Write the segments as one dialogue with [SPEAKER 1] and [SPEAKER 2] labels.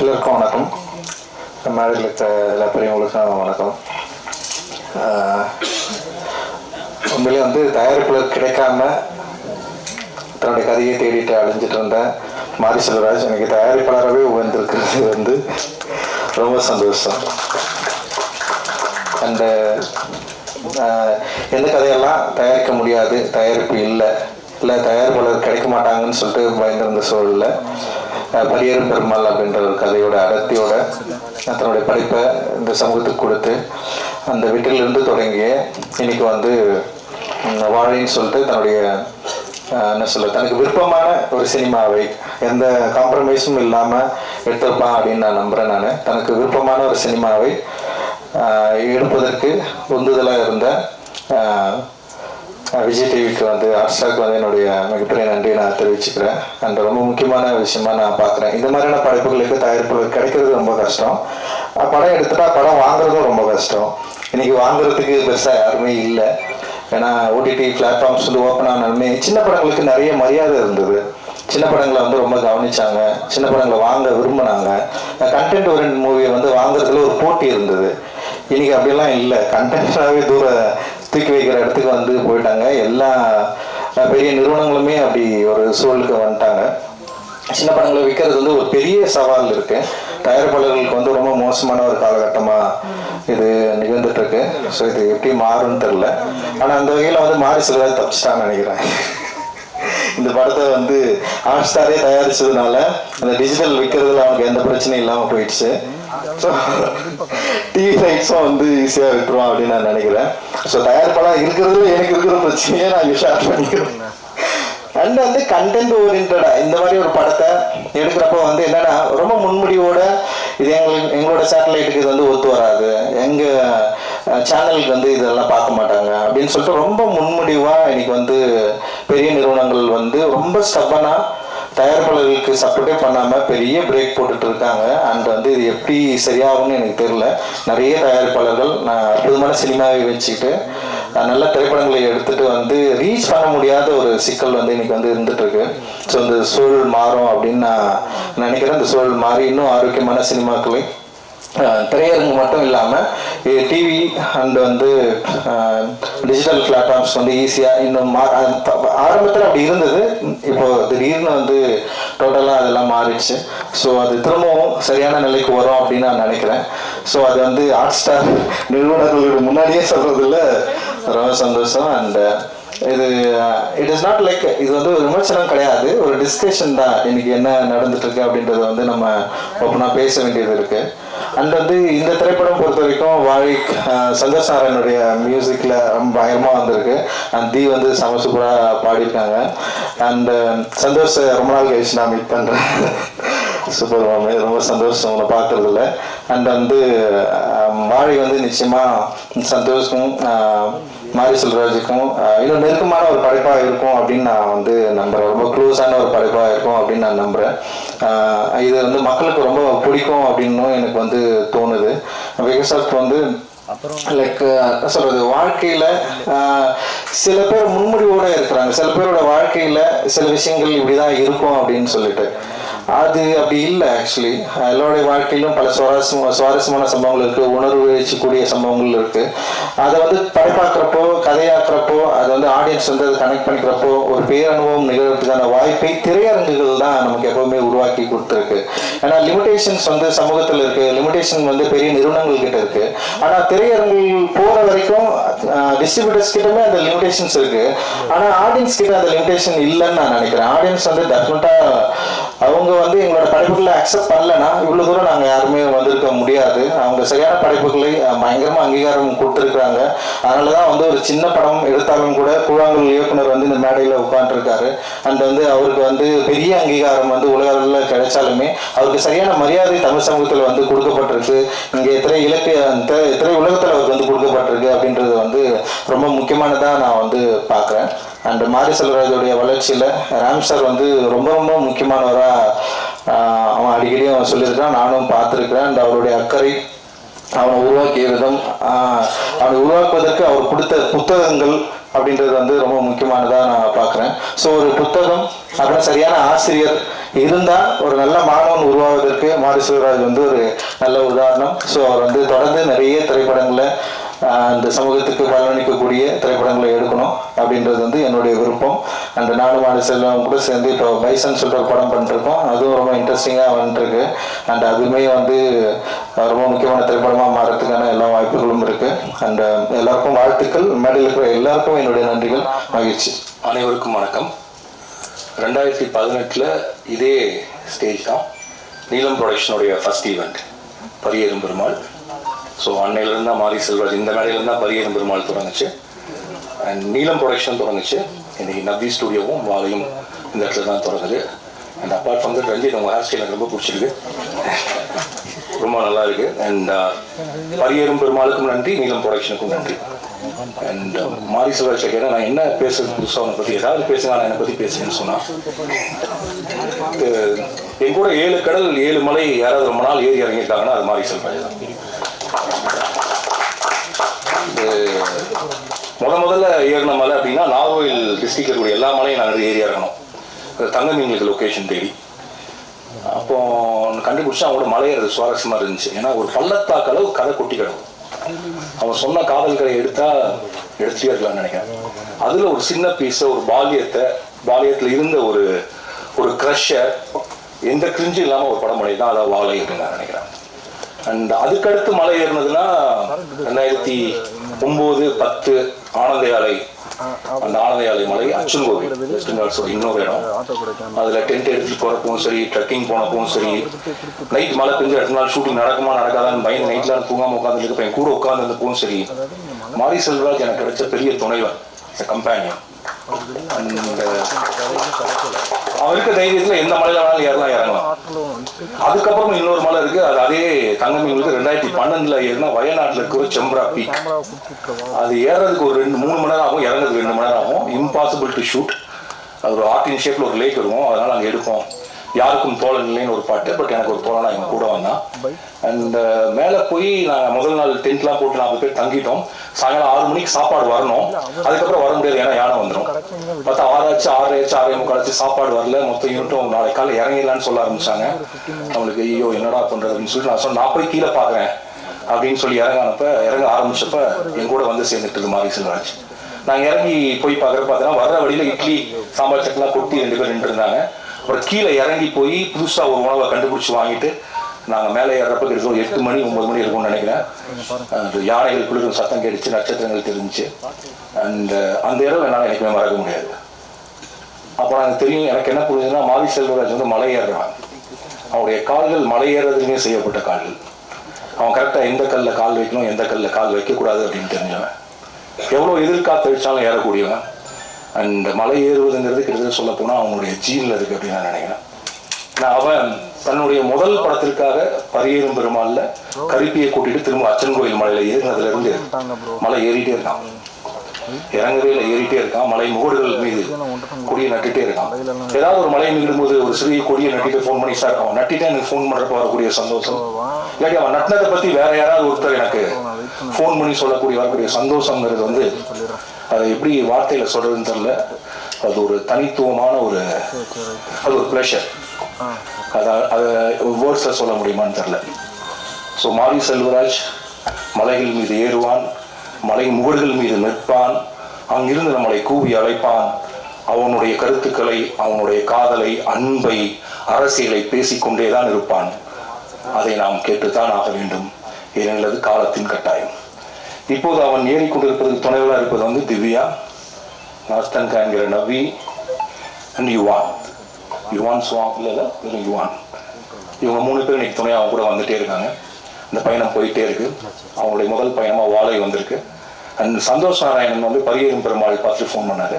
[SPEAKER 1] எல்லோருக்கும் வணக்கம். மேடையில் இருக்க எல்லா பெரியவங்களுக்கும் வணக்கம். உண்மையிலே வந்து தயாரிப்பில் கிடைக்காம தன்னுடைய கதையை தேடிட்டு அழிஞ்சிட்டு இருந்த மாரி செல்வராஜ் எனக்கு தயாரிப்பாளராகவே உயர்ந்திருக்கிறது வந்து ரொம்ப சந்தோஷம். அந்த எந்த கதையெல்லாம் தயாரிக்க முடியாது தயாரிப்பு இல்லை இல்லை தயாரிப்பாளர் கிடைக்க மாட்டாங்கன்னு சொல்லிட்டு பயந்திருந்த சூழலில் அஹ், பெருமாள் அப்படின்ற ஒரு கதையோட அடர்த்தியோட தன்னுடைய படைப்பை இந்த சமூகத்துக்கு கொடுத்து அந்த வீட்டிலிருந்து தொடங்கி இன்னைக்கு வந்து வாழைன்னு சொல்லிட்டு தன்னுடைய என்ன சொல்ல தனக்கு விருப்பமான ஒரு சினிமாவை எந்த காம்ப்ரமைஸும் இல்லாமல் எடுத்திருப்பான் அப்படின்னு நான் நம்புகிறேன் நான். தனக்கு விருப்பமான ஒரு சினிமாவை எடுப்பதற்கு உந்துதலாக இருந்த விஜய் டிவிக்கு வந்து ஹாட்ஸ்டாக் வந்து என்னுடைய மிகப்பெரிய நன்றி நான் தெரிவிச்சுக்கிறேன். அண்ட் ரொம்ப முக்கியமான விஷயமா நான் பார்க்குறேன். இந்த மாதிரியான படைப்புகளுக்கு தயாரிப்புகள் கிடைக்கிறது ரொம்ப கஷ்டம். படம் எடுத்துட்டா படம் வாங்குறதும் ரொம்ப கஷ்டம். இன்னைக்கு வாங்குறதுக்கு பெருசாக யாருமே இல்லை. ஏன்னா ஓடிடி பிளாட்ஃபார்ம்ஸ் வந்து ஓப்பன் ஆனாலுமே சின்ன படங்களுக்கு நிறைய மரியாதை இருந்தது. சின்ன படங்களை வந்து ரொம்ப கவனிச்சாங்க. சின்ன படங்களை வாங்க விரும்பினாங்க. கண்டென்ட் ஓரியன்ட் மூவியை வந்து வாங்குறதுல ஒரு போட்டி இருந்தது. இன்னைக்கு அப்படிலாம் இல்லை. கண்டென்ட்னாவே தூர தூக்கி வைக்கிற இடத்துக்கு வந்து போயிட்டாங்க. எல்லா பெரிய நிறுவனங்களுமே அப்படி ஒரு சூழலுக்கு வந்துட்டாங்க. சின்ன படங்களை விற்கிறது வந்து ஒரு பெரிய சவால் இருக்கு. தயாரிப்பாளர்களுக்கு வந்து ரொம்ப மோசமான ஒரு காலகட்டமா இது நிகழ்ந்துட்டு இருக்கு. ஸோ இது எப்படி மாறும்னு தெரில ஆனால் அந்த வகையில் வந்து மாறி செல்வராஜ் தப்பிச்சிட்டான்னு நினைக்கிறேன். இந்த படத்தை வந்து ஹாட்ஸ்டாரே தயாரிச்சதுனால அந்த டிஜிட்டல் விற்கிறதுல அவனுக்கு எந்த பிரச்சனையும் இல்லாமல் போயிடுச்சு. ஸோ டிவி ரைட்ஸும் வந்து ஈஸியாக விட்டுருவான் அப்படின்னு நான் நினைக்கிறேன். ஸோ தயாரிப்பாளர் இருக்கிறதுல எனக்கு இருக்கிற பிரச்சனையே நான் ஷேர் பண்ணிக்கிறேன். அண்ட் வந்து கண்டென்ட் ஓரியன்டா இந்த மாதிரி ஒரு படத்தை எடுக்கிறப்போ வந்து என்னன்னா ரொம்ப முன்முடிவோட இது எங்களுக்கு எங்களோட சேட்டலைட்டுக்கு இது வந்து ஒத்து வராது. எங்க சேனலுக்கு வந்து இதெல்லாம் பார்க்க மாட்டாங்க அப்படின்னு சொல்லிட்டு ரொம்ப முன்முடிவாக இன்னைக்கு வந்து பெரிய நிறுவனங்கள் வந்து ரொம்ப ஸ்டப்பனாக தயாரிப்பாளர்களுக்கு சப்போர்ட்டே பண்ணாமல் பெரிய பிரேக் போட்டுட்டு இருக்காங்க. அண்ட் வந்து இது எப்படி சரியாகும்னு எனக்கு தெரியல. நிறைய தயாரிப்பாளர்கள் நான் அற்புதமான சினிமாவை வச்சுக்கிட்டு நல்ல திரைப்படங்களை எடுத்துட்டு வந்து ரீச் பண்ண முடியாத ஒரு சிக்கல் வந்து இன்னைக்கு வந்து இருந்துட்டு இருக்கு. ஸோ இந்த சூழல் மாறும் அப்படின்னு நான் நினைக்கிறேன். இந்த சூழல் மாறி இன்னும் ஆரோக்கியமான சினிமாக்களை திரையரங்கு மட்டும் இல்லாமல் டிவி அண்ட் வந்து டிஜிட்டல் பிளாட்ஃபார்ம்ஸ் வந்து ஈஸியாக இன்னும் மா ஆரம்பத்தில் அப்படி இருந்தது. இப்போ திடீர்னு வந்து டோட்டலாக அதெல்லாம் மாறிடுச்சு. ஸோ அது திரும்பவும் சரியான நிலைக்கு வரும் அப்படின்னு நான் நினைக்கிறேன். ஸோ அது வந்து ஹாட் ஸ்டார் நிறுவனர்களுக்கு முன்னாடியே சொல்கிறதுல ரொம்ப சந்தோஷம். அண்ட் இது இட் இஸ் நாட் லைக் இது வந்து ஒரு விமர்சனம் கிடையாது. ஒரு டிஸ்கஷன் தான். இன்னைக்கு என்ன நடந்துட்டு இருக்கு அப்படின்றத வந்து நம்ம ஓப்பனாக பேச வேண்டியது இருக்கு. அண்ட் வந்து இந்த திரைப்படம் பொறுத்த வரைக்கும் வாழை அஹ், சந்தோஷ் மியூசிக்கில் ரொம்ப பயங்கரமா வந்திருக்கு. அண்ட் தி வந்து செம சூப்பரா பாடியிருக்காங்க. அண்ட் சந்தோஷ் ரொம்ப நாள் கழிச்சு நான் மீட் பண்ணுறேன் சூப்பர் ரொம்ப சந்தோஷம் உங்களை பார்க்கறதுல. அண்ட் வந்து அஹ், வாழை வந்து நிச்சயமா சந்தோஷம் மாரி செல்வராஜுக்கும் இன்னும் நெருக்கமான ஒரு படைப்பாக இருக்கும் அப்படின்னு நான் வந்து நம்புறேன். ரொம்ப க்ளோஸான ஒரு படைப்பாக இருக்கும் அப்படின்னு நான் நம்புறேன். இது வந்து மக்களுக்கு ரொம்ப பிடிக்கும் அப்படின்னும் எனக்கு வந்து தோணுது. பிகாஸ் ஆஃப் வந்து லைக் சொல்றது வாழ்க்கையில சில பேர் முன்முடிவோட இருக்கிறாங்க. சில பேரோட வாழ்க்கையில சில விஷயங்கள் இப்படிதான் இருக்கும் அப்படின்னு சொல்லிட்டு. அது அப்படி இல்லை ஆக்சுவலி எல்லோருடைய வாழ்க்கையிலும் பல சுவாரஸ்யமான சுவாரஸ்யமான சம்பவங்கள் இருக்குது உணர்வு வச்சுக்கூடிய சம்பவங்கள் இருக்குது அதை வந்து படைப்பாக்குறப்போ கதையாக்குறப்போ அதை வந்து ஆடியன்ஸ் வந்து அதை கனெக்ட் பண்ணிக்கிறப்போ ஒரு பேரனுபவம் நிகழ்வுக்கான வாய்ப்பை திரையரங்குகள் தான் நமக்கு எப்பவுமே உருவாக்கி கொடுத்துருக்கு. ஏன்னா லிமிடேஷன்ஸ் வந்து சமூகத்தில் இருக்குது லிமிடேஷன் வந்து பெரிய நிறுவனங்கள் கிட்ட இருக்குது ஆனால் திரையரங்குகள் போகிற வரைக்கும் டிஸ்ட்ரிபியூட்டர்ஸ் கிட்டமே அந்த லிமிடேஷன்ஸ் இருக்குது ஆனால் ஆடியன்ஸ் கிட்ட அந்த லிமிடேஷன் இல்லைன்னு நான் நினைக்கிறேன். ஆடியன்ஸ் வந்து டெஃபினட்டாக அவங்க வந்து எங்களோட படைப்புகளை அக்செப்ட் பண்ணலன்னா இவ்வளோ தூரம் நாங்கள் யாருமே வந்திருக்க முடியாது. அவங்க சரியான படைப்புகளை பயங்கரமாக அங்கீகாரம் கொடுத்துருக்குறாங்க. அதனால தான் வந்து ஒரு சின்ன படம் எடுத்தாலும் கூட கூழாங்கல் இயக்குனர் வந்து இந்த மேடையில் உட்காந்துருக்காரு அண்ட் வந்து அவருக்கு வந்து பெரிய அங்கீகாரம் வந்து உலக அளவில் கிடைச்சாலுமே அவருக்கு சரியான மரியாதை தமிழ் சமூகத்தில் வந்து கொடுக்கப்பட்டிருக்கு. இங்கே திரை இலக்கிய திரை திரை உலகத்தில் அவருக்கு வந்து கொடுக்கப்பட்டிருக்கு அப்படின்றது வந்து ரொம்ப முக்கியமானதாக நான் வந்து பார்க்குறேன் அண்ட் மாரி செல்வராஜோடைய வளர்ச்சியில் ராம் சார் வந்து ரொம்ப ரொம்ப முக்கியமானவராக அவன் அடிக்கடி அவன் சொல்லியிருக்கான் நானும் பார்த்துருக்கிறேன். அண்ட் அவருடைய அக்கறை அவனை உருவாக்கிய விதம் அவனை உருவாக்குவதற்கு அவர் கொடுத்த புத்தகங்கள் அப்படின்றது வந்து ரொம்ப முக்கியமானதாக நான் பார்க்குறேன். ஸோ ஒரு புத்தகம் அப்புறம் சரியான ஆசிரியர் இருந்தால் ஒரு நல்ல மாணவன் உருவாவதற்கு மாரி செல்வராஜ் வந்து ஒரு நல்ல உதாரணம். ஸோ அவர் வந்து தொடர்ந்து நிறைய திரைப்படங்களை அந்த சமூகத்துக்கு பலனளிக்கக்கூடிய திரைப்படங்களை எடுக்கணும் அப்படின்றது வந்து என்னுடைய விருப்பம். அந்த நானும் மாடு செல்வம் கூட சேர்ந்து இப்போ பைசன் சொல்கிற படம் பண்ணிருக்கோம். அதுவும் ரொம்ப இன்ட்ரெஸ்டிங்காக வந்துட்டுருக்கு அண்ட் அதுவுமே வந்து ரொம்ப முக்கியமான திரைப்படமாக மாறதுக்கான எல்லா வாய்ப்புகளும் இருக்குது அண்ட் எல்லாருக்கும் வாழ்த்துக்கள். மேடையில் இருக்கிற எல்லாருக்கும் என்னுடைய நன்றிகள். மகிழ்ச்சி.
[SPEAKER 2] அனைவருக்கும் வணக்கம். ரெண்டாயிரத்தி பதினெட்டில் இதே ஸ்டேஜ் தான். Neelam ப்ரொடக்ஷனுடைய first event Pariyerum Perumal. So அன்னையிலேருந்து தான் மாரி செல்வராஜ் இந்த மேடையிலேருந்து தான் பரியேறும் பெருமாள் தொடங்குச்சு. அண்ட் நீலம் ப்ரொடக்ஷன் தொடங்குச்சு. இன்றைக்கி நவ்வி ஸ்டுடியோவும் வாழையும் இந்த இடத்துல தான் தொடங்குது. And apart from that Ranjith உங்கள் ஹேர் ஸ்டைல் எனக்கு ரொம்ப பிடிச்சிருக்கு. ரொம்ப நல்லா இருக்கு. அண்ட் uh, பரியேறும் பெருமாளுக்கும் நன்றி நீலம் ப்ரொடக்ஷனுக்கும் நன்றி. அண்ட் uh, மாரி செல்வராஜ் கேட்டால் நான் என்ன பேசுறது புதுசாக அவனை பற்றி ஏதாவது பேசுங்க நான் என்னை பற்றி பேசுறேன்னு சொன்னால் எங்கூட என் கூட ஏழு கடல் ஏழு மலை யாராவது ரொம்ப நாள் ஏறி இறங்கியிருக்காங்கன்னா அது மாரி செல்வராஜ் தான். முத முதல்ல ஏறின மலை அப்படின்னா நாகோயில் டிஸ்ட்ரிக்ட் இருக்கக்கூடிய எல்லா மலையும் நாங்கள் ஏறி இறங்கணும். அது தங்கமீன்களுக்கு லொக்கேஷன் தேடி. அப்போ கண்டுபிடிச்சா அவங்களோட மலையிறது சுவாரஸ்யமாக இருந்துச்சு. ஏன்னா ஒரு பள்ளத்தாக்கு அளவு கதை கொட்டி கிடக்கும். அவன் சொன்ன காதல்களை எடுத்தா எடுத்துட்டே இருக்கலாம்னு நினைக்கிறேன். அதுல ஒரு சின்ன பீஸ ஒரு பால்யத்தை பால்யத்துல இருந்த ஒரு ஒரு க்ரஷ்ஷை எந்த கிரிஞ்சும் இல்லாம ஒரு படம் பண்ணி தான் அதை வாழை அப்படின்னு நான் நினைக்கிறேன். அண்ட் அதுக்கடுத்து மலை ஏறினதுன்னா ரெண்டாயிரத்தி ஒன்பது பத்து ஆனந்தையாலை அந்த ஆனந்தையாலை மலை அச்சன் கோவில் வெஸ்ட் பெங்கால்ஸோட இன்னொரு இடம். அதுல டென்ட் எடுத்துட்டு போறப்பவும் சரி ட்ரெக்கிங் போனப்பவும் சரி. நைட் மழை பெஞ்சு அடுத்த நாள் ஷூட்டிங் நடக்குமா நடக்காதான்னு பயந்து நைட்லாம் தூங்காம உட்காந்துருக்கு என் கூட உட்காந்துருந்தப்பவும் சரி. மாரி செல்வராஜ் எனக்கு கிடைச்ச பெரிய துணைவன் கம்பேனியன் அவருக்கு தைரியத்தில் எந்த மலையில வேணாலும் ஏறலாம் இறங்கலாம். அதுக்கப்புறம் இன்னொரு மலை இருக்கு. அது அதே தங்கமீன்களுக்கு ரெண்டாயிரத்தி பன்னெண்டுல ஏறினா வயநாட்டில் இருக்கிற செம்ரா பீக். அது ஏறதுக்கு ஒரு ரெண்டு மூணு மணி நேரம் ஆகும். இறங்குறதுக்கு ரெண்டு மணி நேரம் ஆகும். இம்பாசிபிள் டு ஷூட் அது ஒரு ஆர்டின் ஷேப்ல ஒரு லேக் இருக்கும். அதனால அங்கே எடுப்போம். யாருக்கும் தோழன் இல்லைன்னு ஒரு பாட்டு பட் எனக்கு ஒரு தோழனா எங்க கூட வந்தான் அண்ட் uh, மேலே போய் நாங்கள் முதல் நாள் டென்ட்லாம் போட்டு நாற்பது பேர் தங்கிட்டோம். சாயங்காலம் ஆறு மணிக்கு சாப்பாடு வரணும். அதுக்கப்புறம் வர முடியாது ஏன்னா யானை வந்துடும் பார்த்தா ஆறாச்சு ஆறாச்சு ஆறே முக்காலாச்சு சாப்பாடு வரல. மொத்தம் யூனிட்டும் நாளை காலை இறங்கிடலான்னு சொல்ல ஆரம்பிச்சாங்க. அவங்களுக்கு ஐயோ என்னடா பண்றது அப்படின்னு சொல்லிட்டு நான் சொன்னேன் நான் போய் கீழே பார்க்குறேன் அப்படின்னு சொல்லி இறங்கினப்ப இறங்க ஆரம்பிச்சப்ப என் கூட வந்து சேர்ந்துட்டு மாரி செல்வராஜ் நாங்க இறங்கி போய் பார்க்குறப்ப பார்த்தீங்கன்னா வர்ற வழியில இட்லி சாம்பார் சட்டெல்லாம் கொட்டி ரெண்டு பேர் நின்று இருந்தாங்க அப்புறம் கீழே இறங்கி போய் புதுசாக ஒரு உணவை கண்டுபிடிச்சி வாங்கிட்டு நாங்கள் மேலே ஏறப்ப கிட்ட ஒரு எட்டு மணி ஒன்பது மணி இருக்கும்னு நினைக்கிறேன். அந்த யானைகள் குளிரும் சத்தம் கேட்டுச்சு நட்சத்திரங்கள் தெரிஞ்சு அண்ட் அந்த இடம் என்னால் எனக்குமே மறக்க முடியாது. அப்போ எனக்கு தெரியும் எனக்கு என்ன புரியுதுன்னா மாரி செல்வராஜ் வந்து மலை ஏறுறான் அவனுடைய கால்கள் மலை ஏறுறதுக்குமே செய்யப்பட்ட கால்கள். அவன் கரெக்டாக எந்த கல்லில் கால் வைக்கணும் எந்த கல்லில் கால் வைக்கக்கூடாது அப்படின்னு தெரிஞ்சவன். எவ்வளோ எதிர்காத்து அடிச்சாலும் ஏறக்கூடியவன். அண்ட் மலை ஏறுவதுங்கிறது கிட்டத்தட்ட சொல்ல போனால் அவனுடைய ஜீனில் இருக்கு அப்படின்னு நான் நினைக்கிறேன். நான் அவன் தன்னுடைய முதல் படத்திற்காக பரியேறும் பெருமாள்ல கருப்பியை கூட்டிட்டு திரும்ப அச்சன் கோயில் மலையில ஏறினதுல இருந்து மலை ஏறிட்டே இருக்கான். இறங்கவே இல்லை ஏறிட்டே இருக்கான். மலை முகடுகள் மீது கொடியை நட்டுட்டே இருக்கான். ஏதாவது ஒரு மலை மீண்டும் போது ஒரு சிறிய கொடியை நட்டிட்டு ஃபோன் பண்ணி சார் அவன் நட்டிட்டு எனக்கு ஃபோன் பண்றப்ப வரக்கூடிய சந்தோஷம். இல்லாட்டி அவன் நட்டினதை பத்தி வேற யாராவது ஒருத்தர் எனக்கு ஃபோன் பண்ணி சொல்லக்கூடிய வரக்கூடிய சந்தோஷங்கிறது வந்து அதை எப்படி வார்த்தையில சொல்றதுன்னு தெரியல. அது ஒரு தனித்துவமான ஒரு அது ஒரு ப்ளஷர் அதை அதை வேர்ட்ஸில் சொல்ல முடியுமான்னு தெரில ஸோ மாரி செல்வராஜ் மலைகள் மீது ஏறுவான் மலை முகடுகள் மீது நிற்பான் அங்கிருந்து நம்மளை கூவி அழைப்பான். அவனுடைய கருத்துக்களை அவனுடைய காதலை அன்பை அரசியலை பேசிக்கொண்டே தான் இருப்பான். அதை நாம் கேட்டுத்தான் ஆக வேண்டும். ஏனெனில் அது காலத்தின் கட்டாயம். இப்போது அவன் ஏறிக்கொண்டிருப்பதற்கு துணைவராக இருப்பது வந்து திவ்யா நாஸ்தன்கா என்கிற Navi and Yuan. Yuan Chwang இல்லை வெறும் யுவான். இவங்க மூணு பேர் இன்னைக்கு துணையாக கூட வந்துட்டே இருக்காங்க. இந்த பயணம் போயிட்டே இருக்கு. அவங்களுடைய முதல் பயணமாக வாழை வந்திருக்கு. அண்ட் சந்தோஷ் நாராயணன் வந்து பரியேறும் பெருமாள் பார்த்து ஃபோன் பண்ணாரு.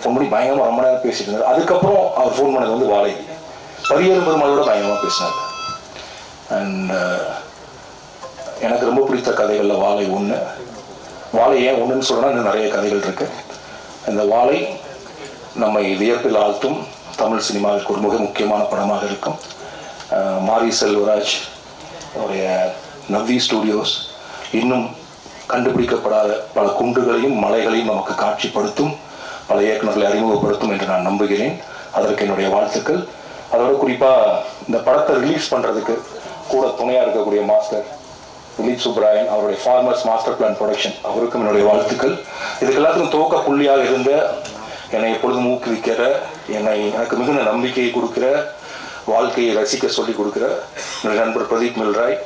[SPEAKER 2] ஃபோன் பண்ணி பயங்கரமாக ரொம்ப நேரம் பேசிட்டு இருந்தார். அதுக்கப்புறம் அவர் ஃபோன் பண்ணது வந்து வாழை. பரியேறும் பெருமாளோட பயங்கரமாக பேசினார். அண்ட் uh, எனக்கு ரொம்ப பிடித்த கதைகளில் வாழை ஒன்று வாழை ஏன் ஒன்றுன்னு சொல்லணும்னா இன்னும் நிறைய கதைகள் இருக்கு. இந்த வாழை நம்மை வியப்பில் ஆழ்த்தும். தமிழ் சினிமாவிற்கு ஒரு மிக முக்கியமான படமாக இருக்கும். மாரி செல்வராஜ் அவருடைய நவ்வி ஸ்டூடியோஸ் இன்னும் கண்டுபிடிக்கப்படாத பல குண்டுகளையும் மலைகளையும் நமக்கு காட்சிப்படுத்தும் பல இயக்குநர்களை அறிமுகப்படுத்தும் என்று நான் நம்புகிறேன். அதற்கு என்னுடைய வாழ்த்துக்கள். அதோட குறிப்பாக இந்த படத்தை ரிலீஸ் பண்ணுறதுக்கு கூட துணையாக இருக்கக்கூடிய மாஸ்டர் திலீப் சுப்ராயன் அவருடைய ஃபார்மர்ஸ் மாஸ்டர் பிளான் ப்ரொடக்ஷன் அவருக்கும் என்னுடைய வாழ்த்துக்கள். இதுக்கு எல்லாத்துக்கும் துவக்க புள்ளியாக இருந்த என்னை எப்பொழுதும் ஊக்குவிக்கிற என்னை எனக்கு மிகுந்த நம்பிக்கையை கொடுக்கிற வாழ்க்கையை ரசிக்க சொல்லி கொடுக்கிற என்னுடைய நண்பர் பிரதீப் மில்ராய்.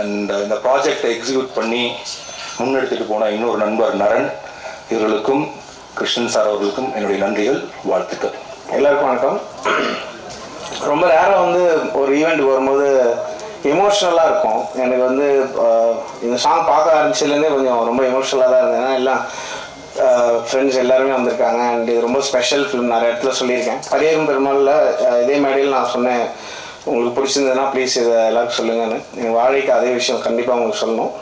[SPEAKER 2] அண்ட் இந்த ப்ராஜெக்டை எக்ஸிக்யூட் பண்ணி முன்னெடுத்துட்டு போன இன்னொரு நண்பர் நரன் இவர்களுக்கும் கிருஷ்ணன் சார் அவர்களுக்கும் என்னுடைய நன்றிகள் வாழ்த்துக்கள்.
[SPEAKER 3] எல்லாருக்கும் வணக்கம். ரொம்ப நேரம் வந்து ஒரு ஈவெண்ட் வரும்போது எமோஷ்னலாக இருக்கும். எனக்கு வந்து இந்த சாங் பார்க்க ஆரம்பிச்சதுலேருந்தே கொஞ்சம் ரொம்ப எமோஷ்னலாக தான் இருந்தேன். ஏன்னா எல்லாம் ஃப்ரெண்ட்ஸ் எல்லாருமே வந்திருக்காங்க. அண்ட் இது ரொம்ப ஸ்பெஷல் ஃபிலிம் நிறைய இடத்துல சொல்லியிருக்கேன். பரியரும் பெருமாளில் இதே மேடையில் நான் சொன்னேன். உங்களுக்கு பிடிச்சிருந்ததுன்னா ப்ளீஸ் இதை எல்லாருக்கும் சொல்லுங்கன்னு. எங்கள் வாழ்க்கைக்கு அதே விஷயம் கண்டிப்பாக உங்களுக்கு சொல்லணும்.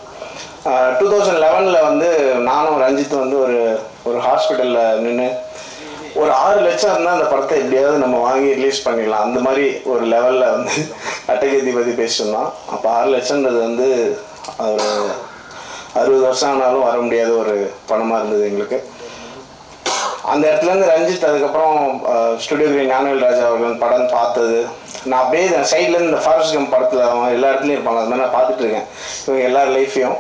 [SPEAKER 3] டூ தௌசண்ட் லெவனில் வந்து நானும் ரஞ்சித் வந்து ஒரு ஒரு ஹாஸ்பிட்டலில் நின்று ஒரு ஆறு லட்சம் இருந்தால் அந்த படத்தை எப்படியாவது நம்ம வாங்கி ரிலீஸ் பண்ணிடலாம். அந்த மாதிரி ஒரு லெவலில் வந்து அட்டகதி பற்றி பேசியிருந்தோம் அப்போ ஆறு லட்சம்ன்றது வந்து ஒரு அறுபது வருஷம் ஆனாலும் வர முடியாத ஒரு பணமாக இருந்தது எங்களுக்கு. அந்த இடத்துலேருந்து ரஞ்சித் அதுக்கப்புறம் ஸ்டுடியோ கிரீன் ஞானவேல் ராஜா அவர்கள் படம் பார்த்தது. நான் அப்படியே சைட்லேருந்து இருந்து இந்த ஃபாரஸ்ட் கம் படத்தில் அவன் எல்லா இடத்துலையும் இருப்பாங்க. அது மாதிரி நான் பார்த்துட்ருக்கேன் இவங்க எல்லார் லைஃப்பையும்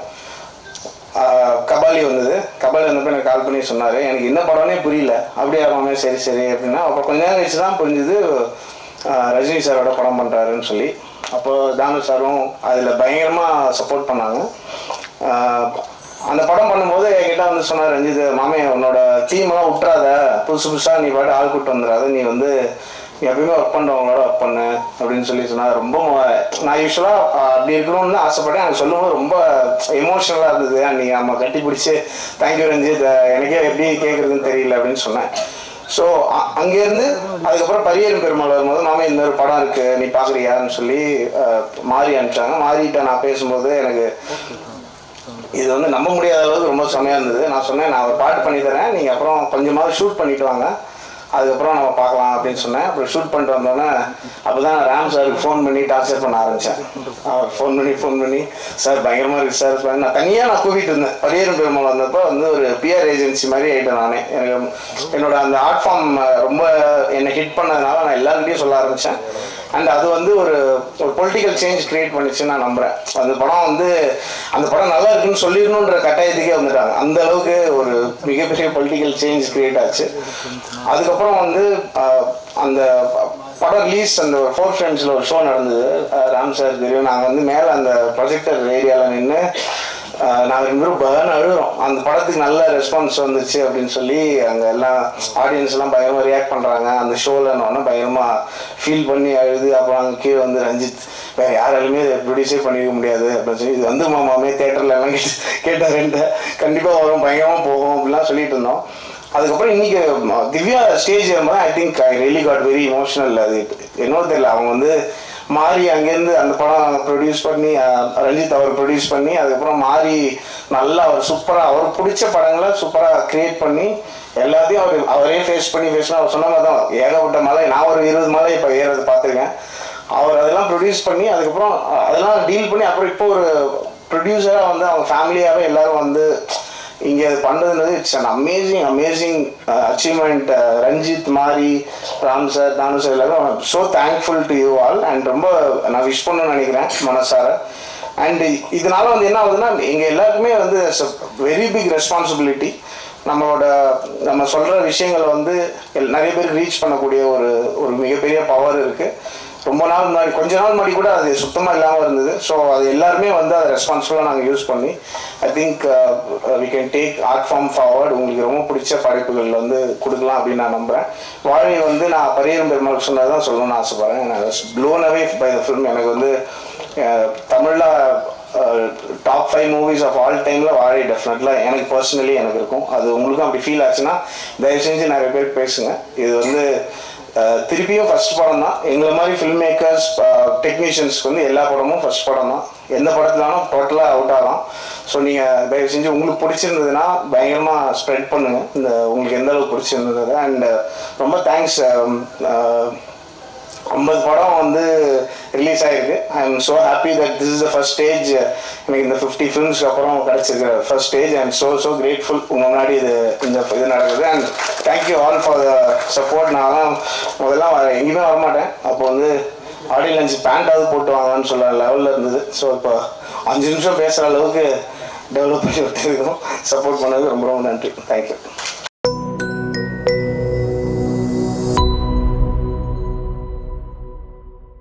[SPEAKER 3] கபாலி வந்தது. கபாலி வந்தப்போ எனக்கு கால் பண்ணி சொன்னார். எனக்கு என்ன படம்னே புரியல. அப்படியே மாமே சரி சரி அப்படின்னா அப்புறம் கொஞ்ச நேரம் கழிச்சு தான் புரிஞ்சுது ரஜினி சாரோட படம் பண்ணுறாருன்னு சொல்லி. அப்போ தானு சாரும் அதில் பயங்கரமாக சப்போர்ட் பண்ணாங்க. அந்த படம் பண்ணும்போது என்கிட்ட வந்து சொன்னார் ரஞ்சித் மாமே உன்னோட டீமெல்லாம் விட்டுறாத புதுசு புதுசாக நீ பாட்டு ஆள் கூட்டு வந்துடாத. நீ வந்து எப்பயுமே ஒர்க் பண்ணுறவங்களோட ஒர்க் பண்ணு அப்படின்னு சொல்லி சொன்னால் ரொம்ப நான் யூஸ்வலாக அப்படி இருக்கணும்னு ஆசைப்பட்டேன். எனக்கு சொல்லும்போது ரொம்ப எமோஷனலாக இருந்தது. அன்றைக்கி நம்ம கட்டி பிடிச்சி தேங்க்யூ ரஞ்சித் எனக்கே எப்படி கேட்குறதுன்னு தெரியல அப்படின்னு சொன்னேன். ஸோ அங்கேருந்து அதுக்கப்புறம் பரியேறும் பெருமாள் வரும்போது நாம இந்த ஒரு படம் இருக்குது நீ பார்க்குறியான்னு சொல்லி மாறி அனுப்பிச்சாங்க. மாறிட்ட நான் பேசும்போது எனக்கு இது வந்து நம்ப முடியாத அளவுக்கு ரொம்ப செமையாக இருந்தது. நான் சொன்னேன் நான் ஒரு பாட்டு பண்ணி தரேன். நீங்கள் அப்புறம் கொஞ்சமாவது ஷூட் பண்ணிட்டு வாங்க. அதுக்கப்புறம் நம்ம பார்க்கலாம் அப்படின்னு சொன்னேன். அப்புறம் ஷூட் பண்ணிட்டு வந்தோன்னே அப்போ தான் ராம் சாருக்கு ஃபோன் பண்ணி டார்ச்சர் பண்ண ஆரம்பித்தேன் அவர் ஃபோன் பண்ணி ஃபோன் பண்ணி சார் பயங்கரமாக இருக்குது சார். நான் தனியாக நான் கூப்பிட்டு இருந்தேன். பரியரும் பெருமாள் வந்தப்போ வந்து ஒரு பிஆர் ஏஜென்சி மாதிரி ஆகிட்டேன் நானே. எனக்கு என்னோட அந்த ஆர்ட் ஃபார்ம் ரொம்ப என்னை ஹிட் பண்ணதுனால நான் எல்லாருக்கிட்டையும் சொல்ல ஆரம்பித்தேன் அண்ட் அது வந்து ஒரு ஒரு பொலிட்டிக்கல் சேஞ்ச் கிரியேட் பண்ணிச்சுன்னு நான் நம்புறேன். அந்த படம் வந்து அந்த படம் நல்லா இருக்குன்னு சொல்லிடணுன்ற கட்டாயத்துக்கே வந்துட்டாங்க. அந்த அளவுக்கு ஒரு மிகப்பெரிய பொலிட்டிக்கல் சேஞ்ச் கிரியேட் ஆச்சு. அதுக்கப்புறம் வந்து அந்த படம் ரிலீஸ் அந்த ஃபோர் ஃப்ரெண்ட்ஸில் ஒரு ஷோ நடந்தது. ராம் சார் தெரியும் நாங்கள் வந்து மேலே அந்த ப்ரொஜெக்டர் ஏரியாவில் நின்று நாங்கள் ரெண்டு பேரும் பயன் அழுகிறோம். அந்த படத்துக்கு நல்ல ரெஸ்பான்ஸ் வந்துச்சு அப்படின்னு சொல்லி அங்கே எல்லாம் ஆடியன்ஸ்லாம் பயமாக ரியாக்ட் பண்ணுறாங்க அந்த ஷோவில் நான் பயமாக ஃபீல் பண்ணி அழுது அப்புறம் அங்கே கீழே வந்து ரஞ்சித் வேறு யாராலுமே இதை ப்ரொடியூஸே பண்ணிக்க முடியாது. அப்படின்னு சொல்லி இது வந்து மாமாமே தேட்டரில் எல்லாம் கேட்டு கேட்டாருன்ட்டு கண்டிப்பாக வரும் பயங்கரமாக போகும் அப்படிலாம் சொல்லிட்டு இருந்தோம். அதுக்கப்புறம் இன்னைக்கு திவ்யா ஸ்டேஜ் ஏறும்போது I think I really got very emotional அது என்னோட தெரியல. அவங்க வந்து மாறி அங்கேருந்து அந்த படம் ப்ரொடியூஸ் பண்ணி ரஞ்சித் அவர் ப்ரொடியூஸ் பண்ணி அதுக்கப்புறம் மாறி நல்லா அவர் சூப்பராக அவர் பிடிச்ச படங்களை சூப்பராக கிரியேட் பண்ணி எல்லாத்தையும் அவர் அவரே ஃபேஸ் பண்ணி ஃபேஸ் அவர் சொன்ன மாதிரி தான் ஏகப்பட்ட மலை நான் ஒரு இருபது மலை இப்போ ஏறது பார்த்துருக்கேன். அவர் அதெல்லாம் ப்ரொடியூஸ் பண்ணி அதுக்கப்புறம் அதெல்லாம் டீல் பண்ணி அப்புறம் இப்போ ஒரு ப்ரொடியூசராக வந்து அவங்க ஃபேமிலியாகவே எல்லாரும் வந்து இங்கே அது பண்ணுறதுன்றது it's an amazing amazing achievement Ranjith Mari Ram sir Thanu sir எல்லாரும் so thankful to you all and ரொம்ப நான் விஷ் பண்ணணும்னு நினைக்கிறேன் மனசார. அண்ட் இதனால வந்து என்ன ஆகுதுன்னா எங்கள் எல்லாருக்குமே வந்து வெரி பிக் ரெஸ்பான்சிபிலிட்டி நம்மளோட நம்ம சொல்கிற விஷயங்கள் வந்து நிறைய பேருக்கு ரீச் பண்ணக்கூடிய ஒரு ஒரு மிகப்பெரிய பவர் இருக்குது ரொம்ப நாள் முன்னாடி கொஞ்ச நாள் முன்னாடி கூட அது சுத்தமாக இல்லாமல் இருந்தது. ஸோ அது எல்லாருமே வந்து அதை ரெஸ்பான்சிபிளாக நாங்கள் யூஸ் பண்ணி I think we can take art form forward உங்களுக்கு ரொம்ப பிடிச்ச படைப்புகள் வந்து கொடுக்கலாம் அப்படின்னு நான் நம்புகிறேன் வாழை வந்து நான் பரியரும் பெருமாள் சொன்னது தான் சொல்லணும்னு ஆசைப்பட்றேன். நான் blown away by the film எனக்கு வந்து தமிழில் top five movies of all டைமில் வாழை டெஃபினெட்லாம் எனக்கு பர்சனலி எனக்கு இருக்கும். அது உங்களுக்கும் அப்படி ஃபீல் ஆச்சுன்னா தயவு செஞ்சு நிறைய பேர் பேசுங்க. இது வந்து திருப்பியும் ஃபர்ஸ்ட் படம் தான் எங்களை மாதிரி ஃபில்ம் மேக்கர்ஸ் டெக்னீஷியன்ஸ்க்கு வந்து எல்லா படமும் ஃபர்ஸ்ட் படம் தான் எந்த படத்துலாலும் டோட்டலாக அவுட் ஆகலாம். ஸோ நீங்கள் தயவு செஞ்சு உங்களுக்கு பிடிச்சிருந்ததுன்னா பயங்கரமாக ஸ்ப்ரெட் பண்ணுங்கள் இந்த உங்களுக்கு எந்த அளவுக்கு பிடிச்சிருந்தது அண்ட் ரொம்ப தேங்க்ஸ் ஐம்பது படம் வந்து ரிலீஸ் ஆயிருக்கு. I am so happy that this is the first stage எனக்கு இந்த ஃபிஃப்டி ஃபிலிம்ஸ்க்கு அப்புறம் கிடச்சிருக்கிற first stage I am so so grateful உங்கள் முன்னாடி இது இந்த இது நடக்குது and thank you all for the support நான் தான் முதல்ல வர- எங்கேயுமே வரமாட்டேன். அப்போ வந்து ஆடியோ லஞ்ச் பேண்டாவது போட்டு வாங்கன்னு சொல்ல லெவலில் இருந்தது. ஸோ இப்போ அஞ்சு நிமிஷம் பேசுகிற அளவுக்கு டெவலப் பண்ணி விட்டுருக்கோம் சப்போர்ட் பண்ணது ரொம்ப ரொம்ப நன்றி. தேங்க்யூ